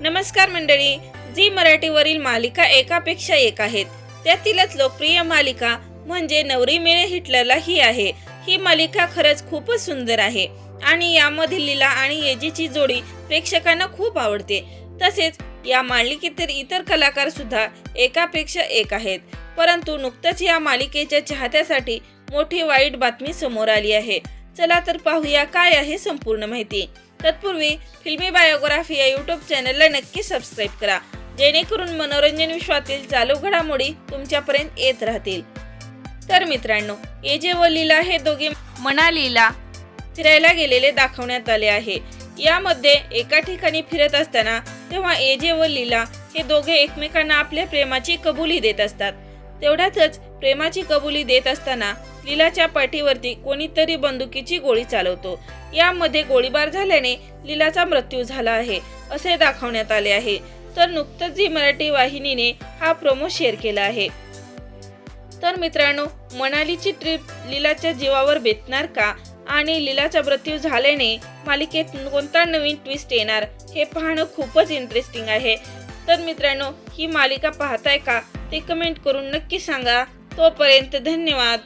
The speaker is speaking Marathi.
नमस्कार मंडळी झी मराठीवरील मालिका एकापेक्षा एक आहेत त्यातीलच लोकप्रिय मालिका म्हणजे नवरी मिळे हिटलरला ही आहे. ही मालिका खरंच खूपच सुंदर आहे आणि यामधील लीला आणि येजीची जोडी प्रेक्षकांना खूप आवडते. तसेच या मालिकेतील इतर कलाकार सुद्धा एकापेक्षा एक आहेत. परंतु नुकतंच या मालिकेच्या चाहत्यासाठी मोठी वाईट बातमी समोर आली आहे. चला तर पाहूया काय आहे संपूर्ण माहिती. तत्पूर्वी फिल्मी बायोग्राफी या यूट्यूब चॅनलला नक्की सबस्क्राईब करा. जेणेकरून मनोरंजन विश्वातील चालू घडामोडी तुमच्यापर्यंत येत राहतील. तर मित्रांनो एजे व लीला हे दोघे मनालीला फिरायला गेलेले दाखवण्यात आले आहे. यामध्ये एका ठिकाणी फिरत असताना तेव्हा एजे व लीला हे दोघे एकमेकांना आपल्या प्रेमाची कबुली देत असतात. तेवढ्यातच प्रेमाची कबुली देत असताना लीलाच्या पाठीवरती कोणीतरी बंदुकीची गोळी चालवतो. यामध्ये गोळीबार झाल्याने लीलाचा मृत्यू झाला आहे असे दाखवण्यात आले आहे. तर नुकतंच जी मराठी वाहिनीने हा प्रोमो शेअर केला आहे. तर मित्रांनो मनालीची ट्रिप लीलाच्या जीवावर बेतणार का? आणि लीलाचा मृत्यू झाल्याने मालिकेत कोणता नवीन ट्विस्ट येणार? हे पाहणं खूपच इंटरेस्टिंग आहे. तर मित्रांनो ही मालिका पाहताय का? ते कमेंट करून नक्की सांगा. तोपर्यंत धन्यवाद.